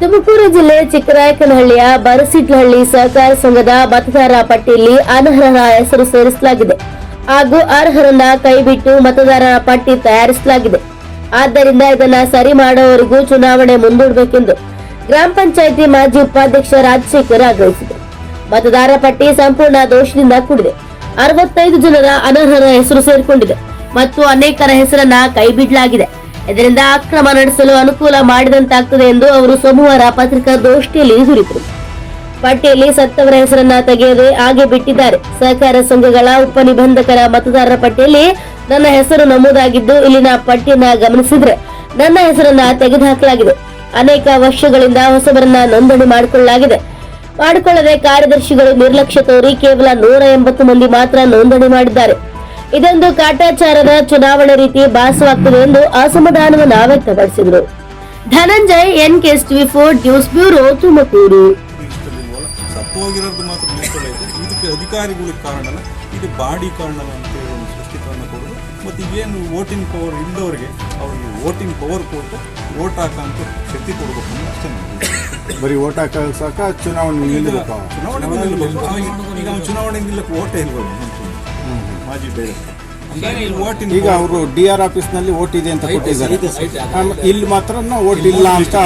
ತುಮಕೂರು ಜಿಲ್ಲೆ ಚಿಕ್ಕರಾಯಕನಹಳ್ಳಿಯ ಬರಸಿಟ್ಲಹಳ್ಳಿ ಸಹಕಾರ ಸಂಘದ ಮತದಾರ ಪಟ್ಟಿಯಲ್ಲಿ ಅನರ್ಹರ ಹೆಸರು ಸೇರಿಸಲಾಗಿದೆ ಹಾಗೂ ಅರ್ಹರನ್ನ ಕೈಬಿಟ್ಟು ಮತದಾರರ ಪಟ್ಟಿ ತಯಾರಿಸಲಾಗಿದೆ. ಆದ್ದರಿಂದ ಇದನ್ನ ಸರಿ ಮಾಡುವವರೆಗೂ ಚುನಾವಣೆ ಮುಂದೂಡಬೇಕೆಂದು ಗ್ರಾಮ ಪಂಚಾಯಿತಿ ಮಾಜಿ ಉಪಾಧ್ಯಕ್ಷ ರಾಜಶೇಖರ್ ಆಗ್ರಹಿಸಿದರು. ಮತದಾರ ಪಟ್ಟಿ ಸಂಪೂರ್ಣ ದೋಷದಿಂದ ಕೂಡಿದೆ. ಅರವತ್ತೈದು ಜನರ ಅನರ್ಹರ ಹೆಸರು ಸೇರಿಕೊಂಡಿದೆ ಮತ್ತು ಅನೇಕರ ಹೆಸರನ್ನ ಕೈಬಿಡಲಾಗಿದೆ. ಇದರಿಂದ ಅಕ್ರಮ ನಡೆಸಲು ಅನುಕೂಲ ಮಾಡಿದಂತಾಗ್ತದೆ ಎಂದು ಅವರು ಸೋಮವಾರ ಪತ್ರಿಕಾಗೋಷ್ಠಿಯಲ್ಲಿ ದೂರಿದರು. ಪಟ್ಟಿಯಲ್ಲಿ ಸತ್ತವರ ಹೆಸರನ್ನ ತೆಗೆಯದೆ ಹಾಗೆ ಬಿಟ್ಟಿದ್ದಾರೆ. ಸಹಕಾರ ಸಂಘಗಳ ಉಪನಿಬಂಧಕರ ಮತದಾರರ ಪಟ್ಟಿಯಲ್ಲಿ ನನ್ನ ಹೆಸರು ನಮೂದಾಗಿದ್ದು ಇಲ್ಲಿನ ಪಟ್ಟಿಯನ್ನ ಗಮನಿಸಿದ್ರೆ ನನ್ನ ಹೆಸರನ್ನ ತೆಗೆದುಹಾಕಲಾಗಿದೆ. ಅನೇಕ ವರ್ಷಗಳಿಂದ ಹೊಸಬರನ್ನ ನೋಂದಣಿ ಮಾಡಿಕೊಳ್ಳಲಾಗಿದೆ. ಮಾಡಿಕೊಳ್ಳದೆ ಕಾರ್ಯದರ್ಶಿಗಳು ನಿರ್ಲಕ್ಷ್ಯ ತೋರಿ ಕೇವಲ ನೂರ ಎಂಬತ್ತು ಮಂದಿ ಮಾತ್ರ ನೋಂದಣಿ ಮಾಡಿದ್ದಾರೆ. ಇದೊಂದು ಕಾಟಾಚಾರದ ಚುನಾವಣೆ ರೀತಿ ಭಾಸವಾಗ್ತದೆ ಎಂದು ಅಸಮಾಧಾನವನ್ನು ವ್ಯಕ್ತಪಡಿಸಿದರು. Dhananjay N KS TV four news bureau Tumakuru. ಸತ್ತೋಗಿರೋದು ಮಾತ್ರ ಲಿಸ್ಟಲ್ಲಿ ಐತೆ. ಇದಕ್ಕೆ ಅಧಿಕಾರಿಗಳಿಗೆ ಕಾರಣನ ಇದು ಬಾಡಿ ಕಾರಣನ ಅಂತೇಳಿ ಒಂದು ಸ್ಪಷ್ಟೀಕರಣ ಕೊಡೋದು. ಮತ್ತು ಏನು ವೋಟಿಂಗ್ ಪವರ್ ಇಲ್ಲದವ್ರಿಗೆ ಅವ್ರಿಗೆ ವೋಟಿಂಗ್ ಪವರ್ ಕೊಟ್ಟು ವೋಟ್ ಹಾಕೋಂಥ ಶಕ್ತಿ ಕೊಡಬೇಕು ಅಂತ ಅಷ್ಟೇ ಬರೀ ಓಟ್ ಹಾಕ ಚುನಾವಣೆ ನಿಲ್ಲಬೇಕು ಚುನಾವಣೆ ಚುನಾವಣೆ ನಿಲ್ಲಕ್ಕೆ ಓಟೇ ಇಲ್ವಲ್ಲ ಡೈರೆಕ್ಟರ್ ವೋಟಿಂಗ್ ಈಗ ಅವರು ಡಿ ಆರ್ ಆಫೀಸ್ನಲ್ಲಿ ಓಟ್ ಇದೆ ಅಂತ ಕೊಟ್ಟಿದ್ದಾರೆ. ಆಮೇಲೆ ಇಲ್ಲಿ ಮಾತ್ರ ಓಟ್ ಇಲ್ಲ ಅಂತ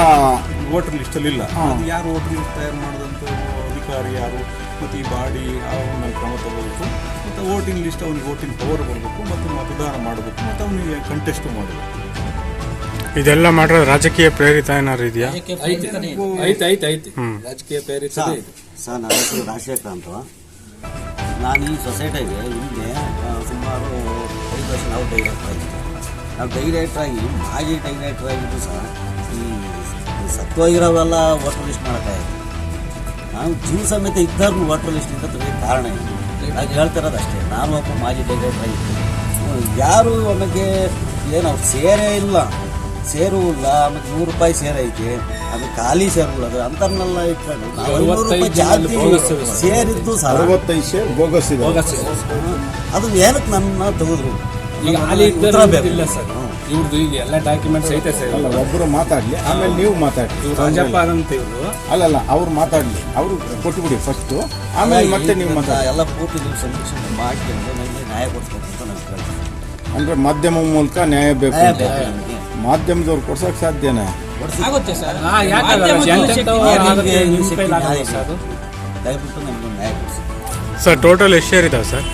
ವೋಟರ್ ಲಿಸ್ಟಲ್ಲಿ ಇಲ್ಲ. ಅದು ಯಾರು ವೋಟರ್ ಲಿಸ್ಟ್ ತಯಾರು ಮಾಡಿದಂತ ಅಧಿಕಾರಿ ಯಾರು ಮತ್ತು ಈ ಬಾಡಿ ಅವನ್ನ ಕ್ರಮ ತಗೋಬೇಕು. ಮತ್ತು ವೋಟಿಂಗ್ ಲಿಸ್ಟ್ ಅವನಿಗೆ ವೋಟಿಂಗ್ ಪವರ್ ಬರಬೇಕು ಮತ್ತು ಮತದಾನ ಮಾಡಬೇಕು ಮತ್ತು ಅವನಿಗೆ ಕಂಟೆಸ್ಟ್ ಮಾಡಬೇಕು. ಇದೆಲ್ಲ ಮಾಡಿರೋದು ರಾಜಕೀಯ ಪ್ರೇರಿತ ಏನಾದ್ರು ಇದೆಯಾ? ಐತೆ ಐತೆ ಐತೆ ರಾಜಕೀಯ ಪ್ರೇರಿತ ಸರ್ ಸರ್ ನನ್ನ ಹೆಸರು ರಾಜಶೇಖರ ಅಂತ. ನಾನು ಈ ಸೊಸೈಟಿಗೆ ಹಿಂದೆ ಸುಮಾರು ಐದು ವರ್ಷ ನಾವು ಡೈರೆಕ್ಟರ್ ಆಗಿದ್ದೆ ನಾವು ಡೈರೆಕ್ಟರ್ ಆಗಿ, ಮಾಜಿ ಡೈರೆಕ್ಟರ್ ಆಗಿದ್ದು ಸಹ ಈ ಸತ್ವಾಗಿರೋವೆಲ್ಲ ವೋಟರ್ ಲಿಸ್ಟ್ ಮಾಡೋಕ್ಕಾಗಿತ್ತು ನಾವು ಜೀವ ಸಮೇತ ಇದ್ದವ್ರನ್ನ ವೋಟರ್ ಲಿಸ್ಟಿಂದ ತೆಗೆಯೋಕ್ಕೆ ಕಾರಣ ಇದೆ. ನಾನು ಹೇಳ್ತಿರೋದು ಅಷ್ಟೇ. ನಾನು ಒಬ್ಬ ಮಾಜಿ ಡೈರೆಕ್ಟರ್ ಆಗಿದ್ದೆ. ಯಾರು ನಮಗೆ ಏನು ಸೇರೇ ಇಲ್ಲ. ಸೇರು ಇಲ್ಲ ಆಮೇಲೆ ನೂರು ರೂಪಾಯಿ ಸೇರೈತೆ. ಅದು ಖಾಲಿ ಶೇರ್ ಅದು ಅಂತರ್ನೆಲ್ಲ ಇಟ್ಕೊಂಡು ನಾವು ಐನೂರು ರೂಪಾಯಿ ಜಾಸ್ತಿ ಸೇರಿದ್ದು ಸರ್ ಅರವತ್ತೈದು ಶೇರ್ ಬೋಗಸ್ ಇದೆ ಅದು ಏನಕ್ಕೆ ನನ್ನ ತೆಗೆದ್ರು? ಈಗ ಹಾಲಿ ಉತ್ತರ ಬೇಕು. ಇಲ್ಲ ಸರ್. ಇವ್ರದ್ದು ಈಗ ಎಲ್ಲ ಡಾಕ್ಯುಮೆಂಟ್ಸ್ ಐತೆ ಸರ್. ಅಲ್ಲ ಒಬ್ಬರು ಮಾತಾಡ್ಲಿ ಆಮೇಲೆ ನೀವು ಮಾತಾಡಿ ಇವ್ರು ರಾಜಪ್ಪ ಅಂತ ಇವರು. ಅಲ್ಲಲ್ಲ ಅವ್ರು ಮಾತಾಡ್ಲಿ. ಅವರು ಕೊಟ್ಟುಬಿಡಿ ಫಸ್ಟ್ ಆಮೇಲೆ ಮತ್ತೆ ನೀವು ಮಾತಾಡಿ ಎಲ್ಲ ಪೂರ್ತಿ ನೀವು ಸಂರಕ್ಷಣೆ ಮಾಡ್ಕೊಂಡು ನನಗೆ ನ್ಯಾಯ ಕೊಡ್ಸ್ಬೇಕು ಅಂತ ನಾನು ಕೇಳ್ತೀನಿ. ಅಂದ್ರೆ ಮಾಧ್ಯಮ ಮೂಲಕ ನ್ಯಾಯ ಬೇಕು ನ್ಯಾಯ ಅಂತ ಬೇಕು. ಮಾಧ್ಯಮದವ್ರು ಕೊಡ್ಸಕ್ ಸಾಧ್ಯನಾ? ಆಗುತ್ತೆ ಸರ್. ದಯವಿಟ್ಟು ನಮ್ಗೆ ನ್ಯಾಯ ಕೊಡಿಸಿ. ಟೋಟಲ್ ಎಷ್ಟು ಶೇರ್ ಇದಾವೆ ಸರ್?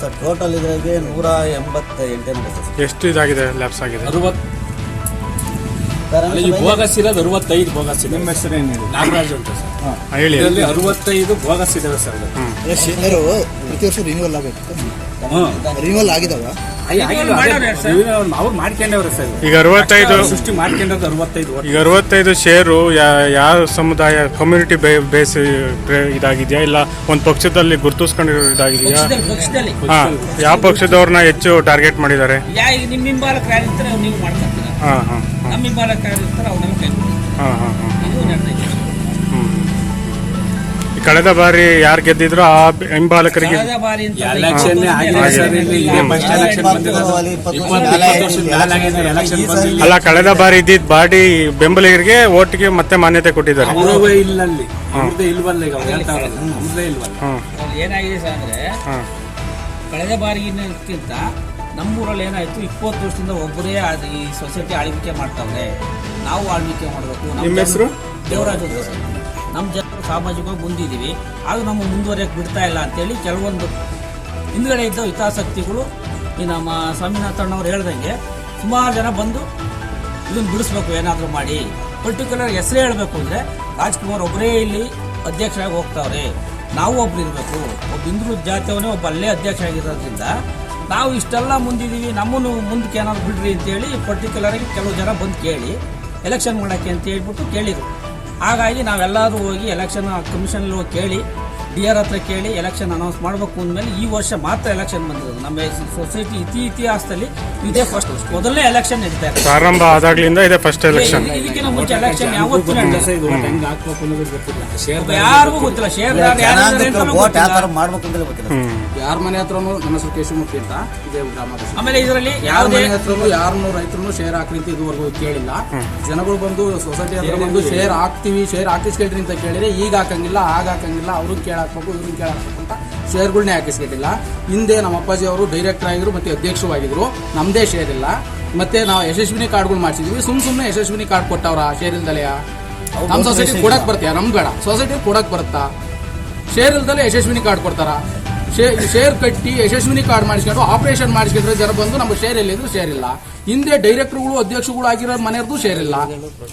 ಸರ್ ಟೋಟಲ್ ಇದ್ರಾಗೆ ನೂರ ಎಂಬತ್ತ ಎಂಟೇನು ಬರ್ತದೆ ಸರ್. ಎಷ್ಟು ಇದಾಗಿದೆ ಲ್ಯಾಬ್ಸ್ ಆಗಿದೆ? ಅರವತ್ತು ಸರ್, ಅಲ್ಲಿ ಬೋಗಸ್ ಇರೋದು ಅರವತ್ತೈದು ಬೋಗಸ್ ಇದೆ. ನಿಮ್ಮ ಹೆಸರು ಏನು ನಾಗರಾಜ್ ಅಂತ ಸರ್. ಹೇಳಿ ಇದರಲ್ಲಿ ಅರವತ್ತೈದು ಬೋಗಸ್ ಇದಾವೆ ಸರ್ ಅದು. ಶೇರು ಪ್ರತಿ ವರ್ಷ ರಿನ್ಯೂವಲ್ ಆಗಬೇಕು ರಿನ್ಯೂವಲ್ ಆಗಿದಾವ. ಅವ್ರು ಮಾಡ್ಕೊಂಡವ್ರೆ ಸರ್. ಈಗ ಅರವತ್ತೈದು ಸೃಷ್ಟಿ ಮಾಡ್ಕೊಂಡದ್ದು ಅರವತ್ತೈದು ಈಗ ಅರವತ್ತೈದು ಶೇರು ಯಾವ ಸಮುದಾಯ ಕಮ್ಯುನಿಟಿ ಬೇಸ್ ಇದಾಗಿದೆಯಾ? ಇಲ್ಲ ಒಂದು ಪಕ್ಷದಲ್ಲಿ ಗುರುತಿಸ್ಕೊಂಡಿರೋ ಇದಾಗಿದೆಯಾ? ಪಕ್ಷದಲ್ಲಿ ಹಾ ಯಾವ ಪಕ್ಷದವ್ರನ್ನ ಹೆಚ್ಚು ಟಾರ್ಗೆಟ್ ಮಾಡಿದ್ದಾರೆ? ಯಾ ಈಗ ನಿಮ್ಮ ಅವ್ರು ನೀವು ಮಾಡ್ಕೊತೀರ? ಹಾ ಹಾ ನಮ್ಮ. ಹಾ ಹಾ ಹಾ. ಕಳೆದ ಬಾರಿ ಯಾರು ಗೆದ್ದಿದ್ರು ಆ ಹಿಂಬಾಲಕರಿಗೆ ಕಳೆದ ಬಾರಿ ಅಂತ ಎಲೆಕ್ಷನ್ ಆಗಿಲ್ಲ ಸರ್ ಇಲ್ಲಿ ಇದೇ ಫಸ್ಟ್ ಎಲೆಕ್ಷನ್ ಬಂದಿರೋದು. ಇಪ್ಪತ್ತು ಇಪ್ಪತ್ತು ವರ್ಷದ ಮೇಲೆ ಆಗಿದೆ ಎಲೆಕ್ಷನ್ ಬಂದಿಲ್ಲ ಅಲ್ಲ ಕಳೆದ ಬಾರಿ ಇದ್ದಿದ್ದ ಬಾಡಿ ಬೆಂಬಲಿಗರಿಗೆ ಓಟ್ಗೆ ಮತ್ತೆ ಮಾನ್ಯತೆ ಕೊಟ್ಟಿದ್ದಾರೆ. ಅವರವೇ ಇಲ್ಲ ಅಲ್ಲಿ ಅವ್ರದ್ದೇ ಇಲ್ವಲ್ಲ ಈಗ ಅವ್ರು ಹೇಳ್ತಾವ್ರಲ್ಲ ಅವ್ರದ್ದೇ ಇಲ್ವಲ್ಲ. ಹ್ಮ್. ಏನಾಗಿದೆ ಸರ್ ಅಂದ್ರೆ ಹ್ಮ್. ಕಳೆದ ಬಾರಿಗಿಂತ ನಮ್ಮೂರಲ್ಲಿ ಏನಾಯ್ತು ಇಪ್ಪತ್ತು ವರ್ಷದಿಂದ ಒಬ್ಬರೇ ಈ ಸೊಸೈಟಿ ಆಳ್ವಿಕೆ ಮಾಡ್ತಾವ್ರೆ. ನಾವು ಆಳ್ವಿಕೆ ಮಾಡಬೇಕು. ನಿಮ್ಮ ಹೆಸರು? ದೇವರಾಜ್ ಸರ್. ನಮ್ಮ ಜನರು ಸಾಮಾಜಿಕವಾಗಿ ಮುಂದಿದ್ದೀವಿ. ಆಗ ನಮ್ಮ ಮುಂದುವರಿಯಕ್ಕೆ ಬಿಡ್ತಾ ಇಲ್ಲ ಅಂತೇಳಿ ಕೆಲವೊಂದು ಹಿಂದ್ಗಡೆ ಇದ್ದ ಹಿತಾಸಕ್ತಿಗಳು ಈ ನಮ್ಮ ಸ್ವಾಮಿನಾಥಣ್ಣವ್ರು ಹೇಳ್ದಂಗೆ ಸುಮಾರು ಜನ ಬಂದು ಇದನ್ನ ಬಿಡಿಸ್ಬೇಕು, ಏನಾದರೂ ಮಾಡಿ. ಪರ್ಟಿಕ್ಯುಲರ್ ಹೆಸರೇ ಹೇಳಬೇಕು ಅಂದರೆ ರಾಜ್ಕುಮಾರ್ ಒಬ್ಬರೇ ಇಲ್ಲಿ ಅಧ್ಯಕ್ಷರಾಗಿ ಹೋಗ್ತಾವ್ರೆ. ನಾವು ಒಬ್ರು ಇರಬೇಕು. ಒಬ್ಬ ಹಿಂದೂ ಜಾತಿಯವನೇ ಒಬ್ಬ ಅಲ್ಲೇ ಅಧ್ಯಕ್ಷ ಆಗಿರೋದ್ರಿಂದ ನಾವು ಇಷ್ಟೆಲ್ಲ ಮುಂದಿದ್ದೀವಿ, ನಮ್ಮನ್ನು ಮುಂದಕ್ಕೆ ಏನಾದ್ರು ಬಿಡ್ರಿ ಅಂತೇಳಿ ಪರ್ಟಿಕ್ಯುಲರಾಗಿ ಕೆಲವು ಜನ ಬಂದು ಕೇಳಿ ಎಲೆಕ್ಷನ್ ಮಾಡೋಕ್ಕೆ ಅಂತ ಹೇಳ್ಬಿಟ್ಟು ಕೇಳಿದರು. ಹಾಗಾಗಿ ನಾವೆಲ್ಲರೂ ಹೋಗಿ ಎಲೆಕ್ಷನ್ ಕಮಿಷನ್ ಕೇಳಿ ಡಿ ಆರ್ ಹತ್ರ ಕೇಳಿ ಎಲೆಕ್ಷನ್ ಅನೌನ್ಸ್ ಮಾಡಬೇಕು ಅಂದಮೇಲೆ ಈ ವರ್ಷ ಮಾತ್ರ ಎಲೆಕ್ಷನ್ ಬಂದಿರೋದು. ನಮ್ಮ ಸೊಸೈಟಿ ಇತಿ ಇತಿಹಾಸದಲ್ಲಿ ಇದೇ ಫಸ್ಟ್ ಮೊದಲನೇ ಎಲೆಕ್ಷನ್ ನಡೀತಾ ಇದೆ ಪ್ರಾರಂಭ ಆದಾಗ್ಲಿಂದ ಇದೆ ಫಸ್ಟ್ ಎಲೆಕ್ಷನ್ ಇದು- ಇದಕ್ಕಿಂತ ಮುಂಚೆ ಎಲೆಕ್ಷನ್ ಯಾವತ್ತೂ ಯಾರಿಗೂ ಗೊತ್ತಿಲ್ಲ. ಶೇರ್ ಮಾಡ್ಬೇಕು ಅಂತ ಗೊತ್ತಿಲ್ಲ ಯಾರ ಮನೆ ಹತ್ರನು ನನ್ನ ಹೆಸರು ಕೇಶವಮೂರ್ತಿ ಅಂತ ಇದೇ ಗ್ರಾಮದ ಆಮೇಲೆ ಇದರಲ್ಲಿ ಯಾರ ಮನೆ ಹತ್ರನು ಯಾರನ್ನು ರೈತರು ಶೇರ್ ಹಾಕ್ರಿ ಅಂತ ಇದುವರೆಗೂ ಕೇಳಿಲ್ಲ. ಜನಗಳು ಬಂದು ಸೊಸೈಟಿ ಹತ್ರ ಬಂದು ಶೇರ್ ಹಾಕ್ತಿವಿ ಶೇರ್ ಹಾಕಿಸ್ಕೊಳ್ರಿ ಅಂತ ಕೇಳಿದ್ರೆ ಈಗ ಹಾಕಂಗಿಲ್ಲ ಆಗ ಹಾಕಂಗಿಲ್ಲ ಅವ್ರು ಕೇಳಾಕ್ಬೇಕು ಇವ್ರನ್ನ ಕೇಳಾಕ್ಬೇಕು ಅಂತ ಶೇರ್ಗಳನ್ನೇ ಹಾಕಿಸ್ಕೊಟ್ಟಿಲ್ಲ ಹಿಂದೆ ನಮ್ಮ ಅಪ್ಪಾಜಿ ಅವರು ಡೈರೆಕ್ಟರ್ ಆಗಿದ್ರು ಮತ್ತೆ ಅಧ್ಯಕ್ಷರು ಆಗಿದ್ರು ನಮ್ದೇ ಶೇರ್ ಇಲ್ಲ. ಮತ್ತೆ ನಾವು ಯಶಸ್ವಿನಿ ಕಾರ್ಡ್ಗಳು ಮಾಡಿಸಿದ್ವಿ. ಸುಮ್ ಸುಮ್ಮನೆ ಯಶಸ್ವಿನಿ ಕಾರ್ಡ್ ಕೊಟ್ಟವ್ರ ಶೇರ್ ಇಲ್ದಲೆಯ ನಮ್ಮ ಸೊಸೈಟಿ ಕೊಡಕ್ ಬರ್ತೀಯ? ನಮ್ ಬೇಡ. ಸೊಸೈಟಿ ಕೊಡಕ್ ಬರುತ್ತಾ? ಶೇರ್ ಇಲ್ದಲೆ ಯಶಸ್ವಿನಿ ಕಾರ್ಡ್ ಕೊಡ್ತಾರ? ಶೇ- ಶೇರ್ ಕಟ್ಟಿ ಯಶಸ್ವಿನಿ ಕಾರ್ಡ್ ಮಾಡಿಸ್ಕೊಂಡು ಆಪರೇಷನ್ ಮಾಡಿಸ್ಕೊಂಡ್ರೆ ಜನ ಬಂದು ನಮ್ಮ ಶೇರ್ ಎಲ್ಲಿದ್ರು ಶೇರ್ ಇಲ್ಲ. ಹಿಂದೆ ಡೈರೆಕ್ಟರ್ಗಳು ಅಧ್ಯಕ್ಷಗಳು ಆಗಿರೋ ಮನೆಯವ್ರದ್ದು ಶೇರ್ ಇಲ್ಲ.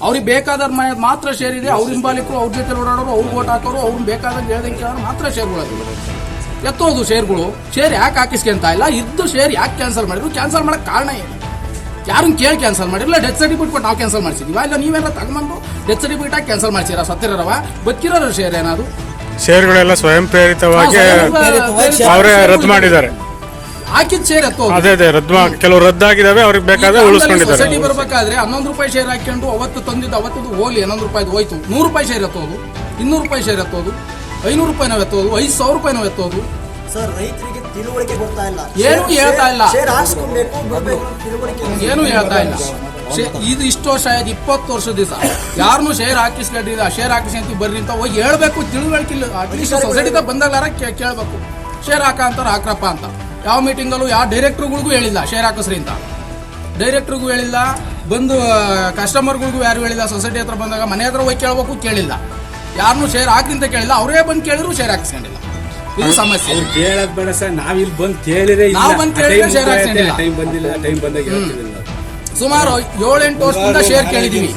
ಅವ್ರಿಗೆ ಬೇಕಾದ ಮನೆ ಮಾತ್ರ ಶೇರ್ ಇದೆ. ಅವ್ರ ಹಿಂಬಾಲಿಕರು, ಅವ್ರ ಜೊತೆ ಓಡಾಡೋರು, ಅವ್ರು ಓಟ್ ಹಾಕೋರು, ಅವ್ರು ಬೇಕಾದಂಗೆ ಹೇಳ್ದಂಗೆ ಕೇಳೋರು ಮಾತ್ರ ಶೇರ್ಗಳು. ಎತ್ತೋದು ಶೇರ್ಗಳು ಶೇರ್ ಯಾಕೆ ಹಾಕಿಸ್ಕೊಂತ ಇಲ್ಲ? ಇದ್ದು ಶೇರ್ ಯಾಕೆ ಕ್ಯಾನ್ಸಲ್ ಮಾಡಿದ್ರು? ಕ್ಯಾನ್ಸಲ್ ಮಾಡಕ್ ಕಾರಣ ಏನು? ಯಾರನ್ನ ಕೇಳಿ ಕ್ಯಾನ್ಸಲ್ ಮಾಡಿರಲ್ಲ ಡೆತ್ ಸರ್ಟಿಫಿಕೇಟ್ ಕೊಟ್ಟು ನಾವು ಕ್ಯಾನ್ಸಲ್ ಮಾಡಿಸಿದ್ವಿ? ಇಲ್ಲ ನೀವೇನಾರ ತಗೊಂಡ್ಬಂದು ಡೆತ್ ಸರ್ಟಿಫಿಕೇಟ್ ಹಾಕಿ ಕ್ಯಾನ್ಸಲ್ ಮಾಡ್ಸಿರ ಸತ್ತಿರವ ಬದುಕಿರೋರು ಶೇರ್ ಏನಾದ್ರು? ಶೇರ್ಗಳೆಲ್ಲ ಸ್ವಯಂ ಪ್ರೇರಿತವಾಗಿ ಅವರೇ ರದ್ದು ಮಾಡಿದ್ದಾರೆ. ಹಾಕಿದ ಶೇರ್ ಎತ್ತೋದು ಅದೇ ಅದೇ ರದ್ದು ಕೆಲವು ರದ್ದಾಗಿದ್ದಾವೆ ಅವ್ರಿಗೆ ಬೇಕಾದ್ರೆ ಉಳಿಸ್ಕೊಂಡಿದ್ದಾರೆ. ಸೊಸೈಟಿ ಬರ್ಬೇಕಾದ್ರೆ ಹನ್ನೊಂದು ರೂಪಾಯಿ ಶೇರ್ ಹಾಕೊಂಡು ಅವತ್ತು ತಂದಿದ್ದು ಅವತ್ತದು ಹೋಲಿ ಹನ್ನೊಂದು ರೂಪಾಯಿದು ಹೋಯ್ತು. ನೂರು ರೂಪಾಯಿ ಶೇರ್ ಎತ್ತೋದು ಇನ್ನೂರು ರೂಪಾಯಿ ಶೇರ್ ಎತ್ತೋದು ಐನೂರು ರೂಪಾಯಿ ನಾವು ಎತ್ತೋದು ಐದು ಸಾವಿರ ರೂಪಾಯಿ ನಾವು ಎತ್ತೋದು ಸರ್ ರೈತರಿಗೆ ತಿಳುವಳಿಕೆ ಬರ್ತಾ ಇಲ್ಲ? ಏನು ಹೇಳ್ತಾ ಇಲ್ಲ. ಶೇರ್ ಹಾಕ್ಸ್ಕೊಬೇಕು ಬಿಡ್ಬೇಕು ತಿಳುವಳಿಕೆ ಏನು ಹೇಳ್ತಾ ಇಲ್ಲ. ಶೇ- ಇದು ಇಷ್ಟು ವರ್ಷ ಆಯ್ತು ಇಪ್ಪತ್ತು ವರ್ಷ ದಿವಸ. ಯಾರನ್ನೂ ಶೇರ್ ಹಾಕಿಸ್ಕೊಂಡಿಲ್ಲ ಶೇರ್ ಹಾಕಿಸ್ಕೊಂತ ಬರ್ರಿ ಅಂತ ಹೋಗಿ ಹೇಳ್ಬೇಕು ತಿಳುವಳಿಕೆ ಇಲ್ಲ. ಅಟ್ಲೀಸ್ಟ್ ಸೊಸೈಟಿದ ಬಂದಾಗಾರ ಕೇಳಬೇಕು. ಶೇರ್ ಹಾಕ ಅಂತಾರ ಹಾಕ್ರಪ್ಪ ಅಂತ. ಯಾವ ಮೀಟಿಂಗಲ್ಲೂ ಯಾವ ಡೈರೆಕ್ಟರ್ಗಳಿಗೂ ಹೇಳಿಲ್ಲ ಶೇರ್ ಹಾಕಿಸ್ರಿ ಅಂತ. ಡೈರೆಕ್ಟ್ರಿಗೂ ಹೇಳಿಲ್ಲ ಬಂದು ಕಸ್ಟಮರ್ಗಳಿಗೂ ಯಾರು ಹೇಳಿಲ್ಲ ಸೊಸೈಟಿ ಹತ್ರ ಬಂದಾಗ ಮನೆ ಹತ್ರ ಹೋಗಿ ಕೇಳಬೇಕು ಕೇಳಿಲ್ಲ. ಯಾರನ್ನೂ ಶೇರ್ ಹಾಕಿ ಅಂತ ಕೇಳಿಲ್ಲ ಅವರೇ ಬಂದು ಕೇಳಿದ್ರು ಶೇರ್ ಹಾಕಿಸ್ಕೊಂಡಿಲ್ಲ. ಇದು ಸಮಸ್ಯೆ. ಕೇಳೋದ್ ಬೇಡ ಸರ್ ನಾವ್ ಇಲ್ಲಿ ಬಂದ್ ಕೇಳಿದ್ರೆ ನಾವು ಬಂದ್ ಕೇಳಿದ್ರೆ share ಹಾಕ್ಸಿಲ್ಲ. ಟೈಮ್ ಬಂದಿಲ್ಲ ಟೈಮ್ ಬಂದಾಗ ಹೇಳ್ತಿದ್ದಿಲ್ಲ ಸುಮಾರು ಏಳೆಂಟು ವರ್ಷದಿಂದ ಶೇರ್ ಕೇಳಿದೀವಿ